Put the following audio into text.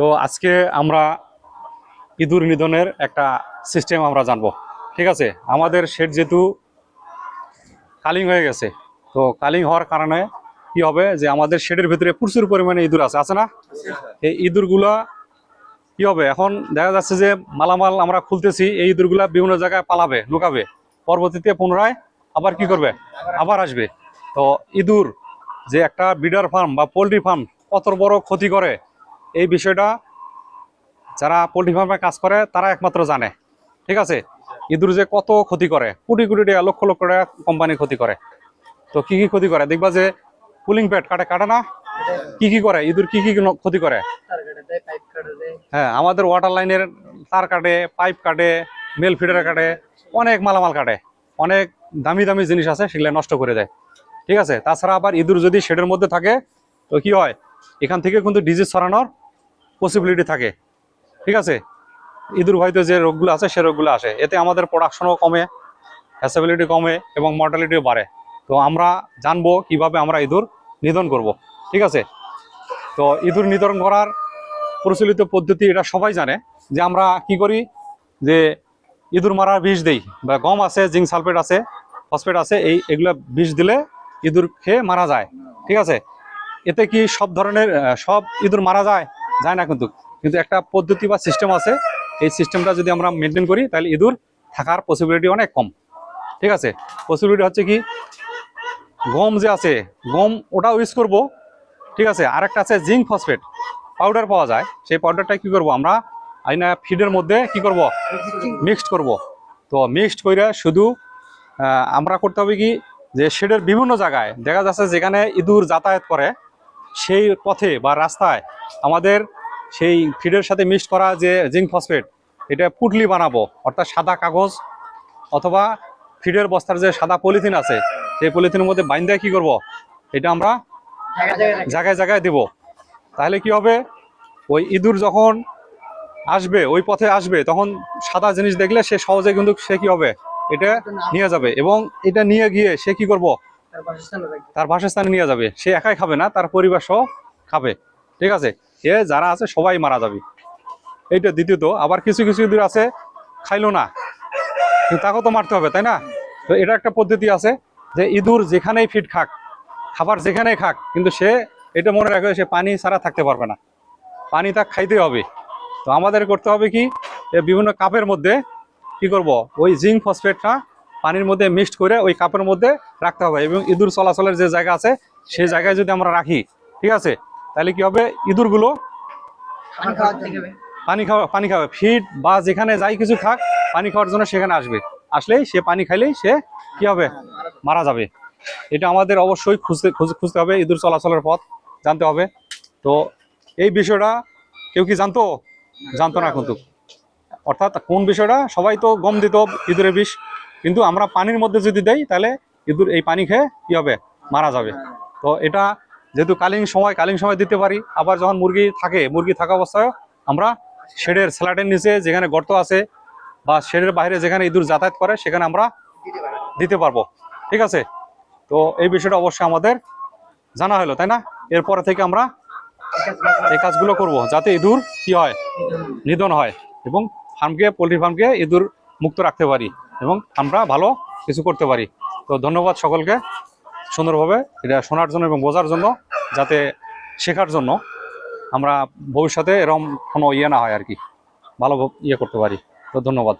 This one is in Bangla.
তো আজকে আমরা ইঁদুর নিধনের একটা সিস্টেম আমরা জানব। ঠিক আছে? আমাদের শেড যেহেতু কালিং হয়ে গেছে, তো কালিং হওয়ার কারণে কি হবে যে আমাদের শেডের ভিতরে প্রচুর পরিমাণে ইঁদুর আছে আছে না? এই ইঁদুরগুলা কি হবে? এখন দেখা যাচ্ছে যে মালামাল আমরা খুলতেছি, এই ইঁদুরগুলা বিভিন্ন জায়গায় পালাবে, লুকাবে। পরবর্তীতে পুনরায় আবার কি করবে? আবার আসবে। তো ইঁদুর যে একটা বিডার ফার্ম বা পোলট্রি ফার্ম কত বড় ক্ষতি করে এই বিষয়টা যারা পোলট্রি ফার্মে কাজ করে, তারা একমাত্র জানে। ঠিক আছে? ইঁদুর যে কত ক্ষতি করে, কোটি কোটি টাকা, লক্ষ লক্ষ টাকা কোম্পানি ক্ষতি করে। তো কি কি ক্ষতি করে? দেখবা যে পুলিং প্যাড কাটে কাটে না? কি কি করে? ইঁদুর কি কি ক্ষতি করে? হ্যাঁ আমাদের ওয়াটার লাইনের তার কাটে পাইপ কাটে মেল ফিডার কাটে, অনেক মালামাল কাটে। অনেক দামি দামি জিনিস আছে, সেগুলো নষ্ট করে দেয়। ঠিক আছে? তাছাড়া আবার ইঁদুর যদি শেডের মধ্যে থাকে, তো কি হয়? এখান থেকে কিন্তু ডিজিজ ছড়ানোর পসিবিলিটি থাকে। ঠিক আছে? ইঁদুর হয়তো যে রোগগুলো আছে, সে রোগগুলো আসে। এতে আমাদের প্রোডাকশনও কমে হ্যাসেবিলিটি কমে এবং মর্টালিটিও বাড়ে। তো আমরা জানব কীভাবে আমরা ইঁদুর নিধন করব। ঠিক আছে? তো ইঁদুর নিধন করার প্রচলিত পদ্ধতি এটা সবাই জানে, যে আমরা কি করি? যে ইঁদুর মারার বিষ দেই, বা গম আছে, জিঙ্ক সালফেট আছে, ফসফেট আছে, এই এগুলো বিষ দিলে ইঁদুর খেয়ে মারা যায়। ঠিক আছে? এতে কি সব ধরনের সব ইঁদুর মারা যায়? যায় না কিন্তু। কিন্তু একটা পদ্ধতি বা সিস্টেম আছে, এই সিস্টেমটা যদি আমরা মেনটেন করি, তাহলে ইঁদুর থাকার পসিবিলিটি অনেক কম। ঠিক আছে? পসিবিলিটি হচ্ছে কি, গম যে আছে, গম ওটাও ইউজ করব। ঠিক আছে? আরেকটা আছে জিঙ্ক ফসফেট পাউডার পাওয়া যায়। সেই পাউডারটা কি করব আমরা? আইনা ফিডের মধ্যে কি করব? মিক্সড করব। তো মিক্সড করে শুধু আমরা করতে হবে কি, যে শেডের বিভিন্ন জায়গায়, দেখা যাচ্ছে যেখানে ইঁদুর যাতায়াত করে সেই পথে বা রাস্তায় আমাদের সেই ফিডের সাথে মিক্সড করা যে জিঙ্ক ফসফেট, এটা পুটলি বানাবো, অর্থাৎ সাদা কাগজ অথবা ফিডের বস্তার যে সাদা পলিথিন আছে, সেই পলিথিনের মধ্যে বাইন্দা কি করব? এটা আমরা জায়গায় জায়গায় দেব। তাহলে কি হবে? ওই ইঁদুর যখন আসবে, ওই পথে আসবে, তখন সাদা জিনিস দেখলে সে সহজে কিন্তু সে কি হবে? এটা নিয়ে যাবে এবং এটা নিয়ে গিয়ে সে কি করব? তার বাসস্থানে নিয়ে যাবে। সে একাই খাবে না, তার পরিবার সহ খাবে। ঠিক আছে? এ যারা আছে, সবাই মারা যাবে। এইটা দ্বিতীয়ত। আবার কিছু কিছু ইঁদুর আছে, খাইলো না। তাকেও তো মারতে হবে, তাই না? তো এটা একটা পদ্ধতি আছে যে ইঁদুর যেখানেই ফিট খাক, খাবার যেখানেই খাক, কিন্তু সে এটা মনে রাখবে সে পানি ছাড়া থাকতে পারবে না। পানি তাক খাইতে হবে। তো আমাদের করতে হবে কি বিভিন্ন কাপের মধ্যে কি করব? ওই জিঙ্ক ফসফেটটা পানির মধ্যে মিক্সড করে ওই কাপের মধ্যে রাখতে হবে এবং ইঁদুর চলাচলের যে জায়গা আছে সেই জায়গায় যদি আমরা রাখি ঠিক আছে? তাহলে কি হবে? ইঁদুরগুলো পানি খাওয়া পানি খাবে ফিড বা যেখানে যাই কিছু খাক পানি খাওয়ার জন্য সেখানে আসবে। আসলেই সে পানি খাইলেই সে কি হবে? মারা যাবে। এটা আমাদের অবশ্যই খুঁজতে খুঁজ- খুঁজতে হবে ইঁদুর চলাচলের পথ জানতে হবে। তো এই বিষয়টা কেউ কি জানতো? জানতো না কিন্তু। অর্থাৎ কোন বিষয়টা? সবাই তো গম দিত ইঁদুরের বিষ। কিন্তু আমরা পানির মধ্যে যদি দেই, তাহলে ইঁদুর এই পানি খেয়ে কি হবে? মারা যাবে। তো এটা যেহেতু কালিং সময় কালিং সময় দিতে পারি, আবার যখন মুরগি থাকে, মুরগি থাকা অবস্থায় আমরা শেডের স্যালাডের নিচে যেখানে গর্ত আছে বা শেডের বাইরে যেখানে ইঁদুর যাতায়াত করে, সেখানে আমরা দিতে পারব। ঠিক আছে? তো এই বিষয়টা অবশ্যই আমাদের জানা হলো, তাই না? এরপরে থেকে আমরা এই কাজগুলো করব, যাতে ইঁদুর কি হয়? নিধন হয় এবং ফার্মকে, পোলট্রি ফার্মকে ইঁদুর মুক্ত রাখতে পারি। এবং আমরা ভালো কিছু করতে পারি। তো ধন্যবাদ সকলকে সুন্দরভাবে এটা শোনার জন্য এবং বোঝার জন্য, যাতে শেখার জন্য আমরা ভবিষ্যতে এরকম কোনো ইয়ে না হয় আর কি, ভালো ইয়ে করতে পারি। তো ধন্যবাদ।